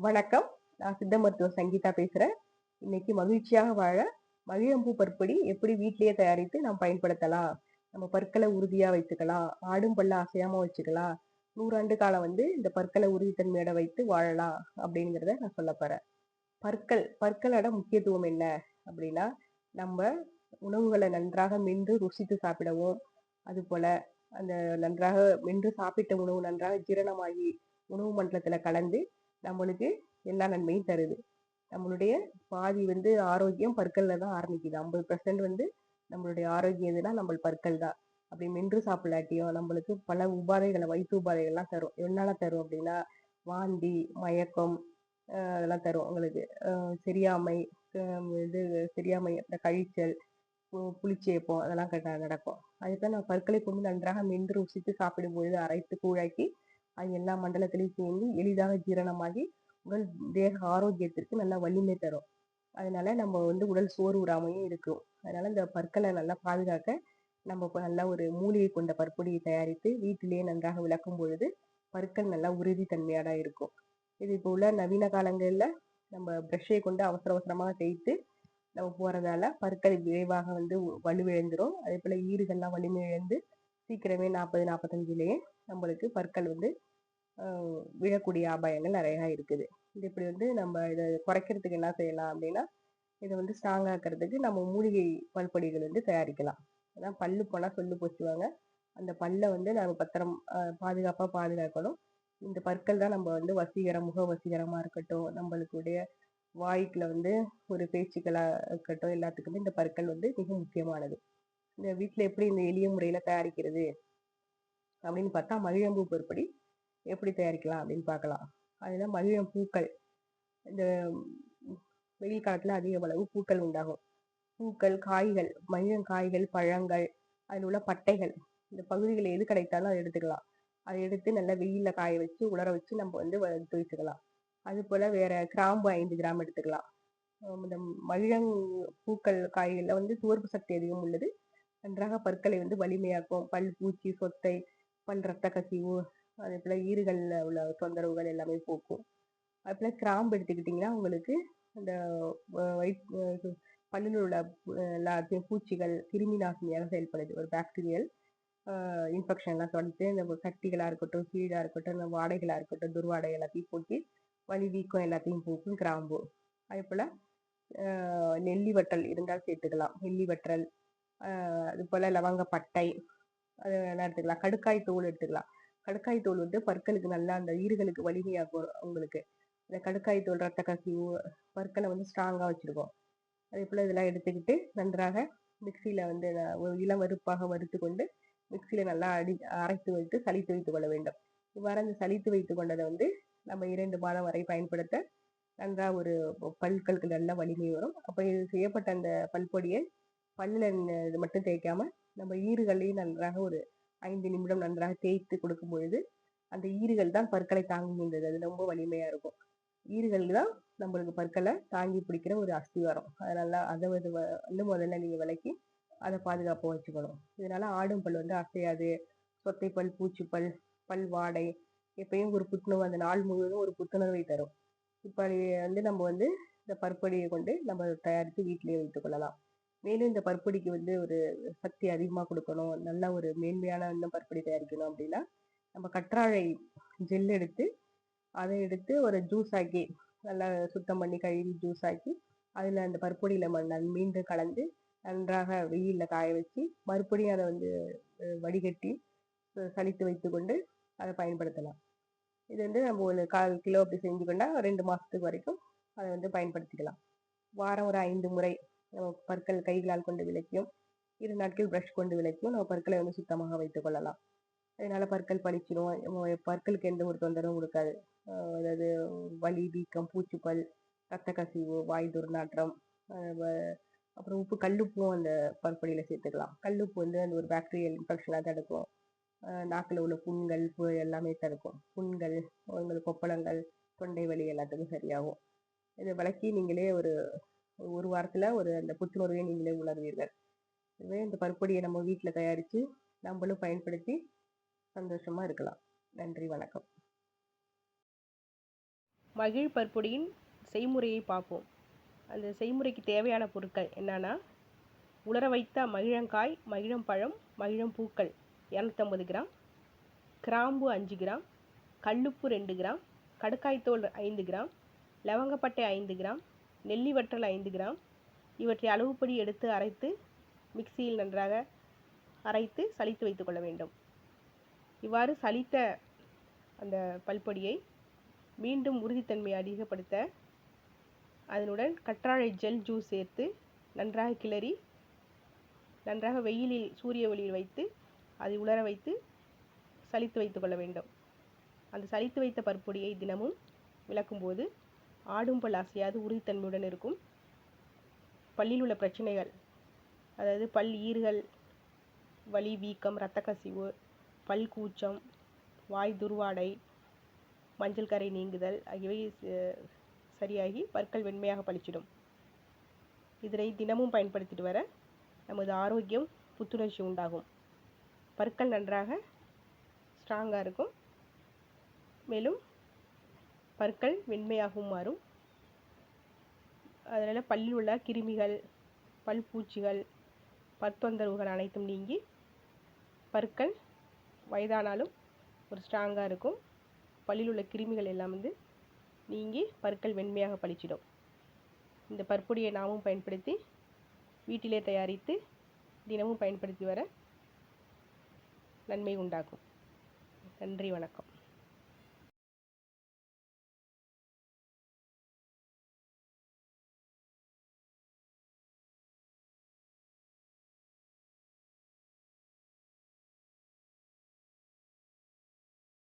வணக்கம். நான் சித்த மருத்துவர் சங்கீதா பேசுறேன். இன்னைக்கு மகிழ்ச்சியாக வாழ மகிழம்பூ பற்படி எப்படி வீட்டிலேயே தயாரித்து நாம் பயன்படுத்தலாம்? நம்ம பற்களை உறுதியா வைத்துக்கலாம். ஆடும் பல்ல அசையாம வச்சுக்கலாம். நூறாண்டு காலம் வந்து இந்த பற்களை உறுதித்தன்மையோட வைத்து வாழலாம் அப்படிங்கிறத நான் சொல்ல போறேன். பற்கள் பற்களோட முக்கியத்துவம் என்ன அப்படின்னா நம்ம உணவுகளை நன்றாக மென்று ருசித்து சாப்பிடவும் அது போல அந்த நன்றாக மென்று சாப்பிட்ட உணவு நன்றாக ஜீரணமாகி உணவு மண்டலத்துல கலந்து நம்மளுக்கு எல்லா நன்மையும் தருது. நம்மளுடைய பாதி வந்து ஆரோக்கியம் பற்கள்ல தான் ஆரம்பிக்குது. ஐம்பது பர்சன்ட் வந்து நம்மளுடைய ஆரோக்கியம் எதுனா நம்ம பற்கள் தான். அப்படி மென்று சாப்பிடாட்டியும் நம்மளுக்கு பல உபாதைகளை வயிற்று உபாதைகள்லாம் தரும். என்னால் தரும் அப்படின்னா வாந்தி மயக்கம் அதெல்லாம் தரும் உங்களுக்கு. சரியாமை இது சரியாமை இந்த கழிச்சல் பு- புளிச்சேப்பம் அதெல்லாம் கட்ட நடக்கும். அதுதான் நான் பற்களை கொண்டு நன்றாக மென்று ருசித்து சாப்பிடும்போது அரைத்து கூழாக்கி அது எல்லா மண்டலத்திலையும் சேர்ந்து எளிதாக ஜீரணமாகி உடல் தேக ஆரோக்கியத்திற்கு நல்லா வலிமை தரும். அதனால நம்ம வந்து உடல் சோர்வுறாமையும் இருக்கும். அதனால இந்த பற்களை நல்லா பாதுகாக்க நம்ம இப்போ நல்லா ஒரு மூலிகை கொண்ட பற்பொடியை தயாரித்து வீட்டிலேயே நன்றாக விளக்கும் பொழுது பற்கள் நல்லா உறுதித்தன்மையோட இருக்கும். இது இப்போ உள்ள நவீன காலங்களில் நம்ம ப்ரஷ்ஷை கொண்டு அவசர அவசரமாக தேய்த்து நம்ம போகிறதால பற்கள் விரைவாக வந்து வலுவிழந்துடும் அதே போல் ஈறுகள்லாம் வலிமை இழந்து சீக்கிரமே நாற்பது நாற்பத்தஞ்சிலேயே நம்மளுக்கு பற்கள் வந்து விழக்கூடிய அபாயங்கள் நிறையா இருக்குது. இது இப்படி வந்து நம்ம இதை குறைக்கிறதுக்கு என்ன செய்யலாம் அப்படின்னா இதை வந்து ஸ்ட்ராங் ஆக்கிறதுக்கு நம்ம மூலிகை பல்பொடிகள் வந்து தயாரிக்கலாம். ஏன்னா பல்லு போனால் சொல்லு போச்சுவாங்க அந்த பல்லை வந்து நம்ம பத்திரம் பாதுகாப்பாக பாதுகாக்கணும். இந்த பற்கள் தான் நம்ம வந்து வசீகரம் முக வசீகரமாக இருக்கட்டும் நம்மளுக்குடைய வாய்க்கில் வந்து ஒரு பேச்சுக்களாக இருக்கட்டும் எல்லாத்துக்குமே இந்த பற்கள் வந்து மிக முக்கியமானது. இந்த வீட்டில் எப்படி இந்த எளிய முறையில் தயாரிக்கிறது அப்படின்னு பார்த்தா மகிழம்பூ பொருப்படி எப்படி தயாரிக்கலாம் அப்படின்னு பார்க்கலாம். அதுதான் மகிழம் பூக்கள். இந்த வெயில் காலத்தில் அதிக அளவு பூக்கள் உண்டாகும். பூக்கள் காய்கள் மகிழம் காய்கள் பழங்கள் அதில் உள்ள பட்டைகள் இந்த பகுதிகளில் எது கிடைத்தாலும் அதை எடுத்துக்கலாம். அதை எடுத்து நல்லா வெயிலில் காய வச்சு உலர வச்சு நம்ம வந்து எடுத்து வச்சுக்கலாம். அது போல் வேற கிராம்பு ஐந்து கிராம் எடுத்துக்கலாம். இந்த மகிழங் பூக்கள் காய்களில் வந்து சுவர்ப்பு சக்தி அதிகம் உள்ளது. நன்றாக பற்களை வந்து வலிமையாக்கும். பல் பூச்சி சொத்தை பல் ரத்த கசிவு அதே போல ஈறுகளில் உள்ள தொந்தரவுகள் எல்லாமே போக்கும். அதே போல கிராம்பு எடுத்துக்கிட்டிங்கன்னா உங்களுக்கு அந்த வ- வயிற் பல்லில் உள்ள எல்லாத்தையும் பூச்சிகள் கிருமி நாசினியாக செயல்படுது. ஒரு பாக்டீரியல் இன்ஃபெக்ஷன்லாம் தொடர்ந்து இந்த கட்டிகளாக இருக்கட்டும் கீழாக இருக்கட்டும் இந்த வாடைகளாக இருக்கட்டும் துர்வாடை எல்லாத்தையும் போக்கி வலி வீக்கம் எல்லாத்தையும் போக்கும் கிராம்பு. அதே போல் நெல்லி வற்றல் இருந்தால் சேர்த்துக்கலாம். நெல்லி வற்றல் ஆஹ் அது போல லவங்கப்பட்டை அது என்ன எடுத்துக்கலாம். கடுக்காய் தோல் எடுத்துக்கலாம். கடுக்காய் தோல் வந்து பற்களுக்கு நல்லா அந்த ஈறுகளுக்கு வலிமையாகும் உங்களுக்கு இந்த கடுக்காய் தோல் ரத்த கசிவு பற்களை வந்து ஸ்ட்ராங்காக வச்சுருக்கோம். அதே போல் இதெல்லாம் எடுத்துக்கிட்டு நன்றாக மிக்சியில் வந்து ஒரு இளம் வறுப்பாக வறுத்து கொண்டு மிக்சியில் நல்லா அடி அரைத்து வைத்து சலித்து வைத்துக் கொள்ள வேண்டும். இவ்வாறு அந்த சலித்து வைத்துக் கொண்டதை வந்து நம்ம இரண்டு மாதம் வரை பயன்படுத்த நன்றாக ஒரு பல்களுக்கு நல்ல வலிமை வரும். அப்போ இது செய்யப்பட்ட அந்த பல்பொடியை பொடியை பல்லில் இது மட்டும் தேய்க்காமல் நம்ம ஈறுகளையும் நன்றாக ஒரு ஐந்து நிமிடம் நன்றாக தேய்த்து கொடுக்கும் பொழுது அந்த ஈறுகள் தான் பற்களை தாங்குகின்றது அது ரொம்ப வலிமையா இருக்கும். ஈறுகள் தான் நம்மளுக்கு பற்களை தாங்கி பிடிக்கிற ஒரு அஸ்திவாரம். அதனால அதை வந்து வந்து முதல்ல நீங்க விலக்கி அதை பாதுகாப்பாக வச்சுக்கணும். இதனால ஆடும் பல் வந்து அசையாது. சொத்தை பல் பல் வாடை எப்பயும் ஒரு புத்துணர்வு அந்த நாள் முழுவதும் ஒரு புத்துணர்வை தரும். இப்போ வந்து நம்ம வந்து இந்த பற்படியை கொண்டு நம்ம தயாரித்து வீட்டிலேயே வைத்துக் கொள்ளலாம். மேலும் இந்த பற்பொடிக்கு வந்து ஒரு சக்தி அதிகமாக கொடுக்கணும். நல்ல ஒரு மேன்மையான இன்னும் பற்பொடி தயாரிக்கணும் அப்படின்னா நம்ம கற்றாழை ஜெல் எடுத்து அதை எடுத்து ஒரு ஜூஸ் ஆக்கி நல்லா சுத்தம் பண்ணி கழுவி ஜூஸ் ஆக்கி அதில் அந்த பற்பொடியில் மீண்டும் கலந்து நன்றாக வெயிலில் காய வச்சு மறுபடியும் அதை வந்து வடிகட்டி சளித்து சலித்து வைத்துக்கொண்டு அதை பயன்படுத்தலாம். இது வந்து நம்ம ஒரு கால் கிலோ அப்படி செஞ்சு ரெண்டு மாதத்துக்கு வரைக்கும் அதை வந்து பயன்படுத்திக்கலாம். வாரம் ஒரு ஐந்து முறை நம்ம பற்கள் கைகளால் கொண்டு விளக்கியும் இரு நாட்கள் ப்ரஷ் கொண்டு விளக்கியும் நம்ம பற்களை வந்து சுத்தமாக வைத்துக் கொள்ளலாம். அதனால பற்கள் பளிச்சிடும். பற்களுக்கு எந்த ஒரு தொந்தரவும் கொடுக்காது. அதாவது வலி வீக்கம் பூச்சிப்பல் ரத்த கசிவு வாய் துர்நாற்றம் அப்புறம் உப்பு கல்லுப்பும் அந்த பற்படியில் சேர்த்துக்கலாம். கல்லுப்பு வந்து அந்த ஒரு பாக்டீரியல் இன்ஃபெக்ஷனாக தடுக்கும் நாக்கில் உள்ள புண்கள் பு- எல்லாமே தடுக்கும் புண்கள் உங்களுக்கு கொப்பளங்கள் தொண்டை வலி எல்லாத்துக்கும் சரியாகும். இதை விளக்கி நீங்களே ஒரு ஒரு வாரத்துல ஒரு அந்த புத்துணர்வை நீங்களே உணர்வீர்கள். இதுவே இந்த பருப்பொடியை நம்ம வீட்டில் தயாரித்து நம்மளும் பயன்படுத்தி சந்தோஷமாக இருக்கலாம். நன்றி வணக்கம். மகிழ் பற்பொடியின் செய்முறையை பார்ப்போம். அந்த செய்முறைக்கு தேவையான பொருட்கள் என்னென்னா உலர வைத்த மகிழங்காய் மகிழம்பழம் மகிழம்பூக்கள் இரநூத்தம்பது கிராம் கிராம்பு அஞ்சு கிராம் கல்லுப்பு ரெண்டு கிராம் கடுக்காய்த்தோல் ஐந்து கிராம் லவங்கப்பட்டை ஐந்து கிராம் நெல்லி வற்றல் ஐந்து கிராம். இவற்றை அளவுப்படி எடுத்து அரைத்து மிக்சியில் நன்றாக அரைத்து சலித்து வைத்துக்கொள்ள வேண்டும். இவ்வாறு சலித்த அந்த பல்பொடியை மீண்டும் உறுதித்தன்மையை அதிகப்படுத்த அதனுடன் கற்றாழை ஜெல் ஜூஸ் சேர்த்து நன்றாக கிளறி நன்றாக வெயிலில் சூரிய ஒளியில் வைத்து அதை உலர வைத்து சலித்து வைத்துக்கொள்ள வேண்டும். அந்த சலித்து வைத்த பற்பொடியை தினமும் விளக்கும்போது ஆடும் பல் அசையாது உறுதித்தன்மையுடன் இருக்கும். பல்லில் உள்ள பிரச்சனைகள் அதாவது பல் ஈறுகள் வலி வீக்கம் இரத்த கசிவு பல் கூச்சம் வாய் துர்வாடை மஞ்சள் கரை நீங்குதல் ஆகியவை சரியாகி பற்கள் வெண்மையாக பளிச்சிடும். இதனை தினமும் பயன்படுத்திட்டு வர நமது ஆரோக்கியம் புத்துணர்ச்சி உண்டாகும். பற்கள் நன்றாக ஸ்ட்ராங்காக இருக்கும். மேலும் பற்கள் வெண்மையாகவும் மாறும் அதனால் பல்லில் உள்ள கிருமிகள் பல் பூச்சிகள் பற்தொந்தரவுகள் அனைத்தும் நீங்கி பற்கள் வயதானாலும் ஒரு ஸ்ட்ராங்காக இருக்கும். பல்லில் உள்ள கிருமிகள் எல்லாம் வந்து நீங்கி பற்கள் வெண்மையாக பளிச்சிடும். இந்த பற்பொடியை நாமும் பயன்படுத்தி வீட்டிலே தயாரித்து தினமும் பயன்படுத்தி வர நன்மை உண்டாகும். நன்றி வணக்கம்.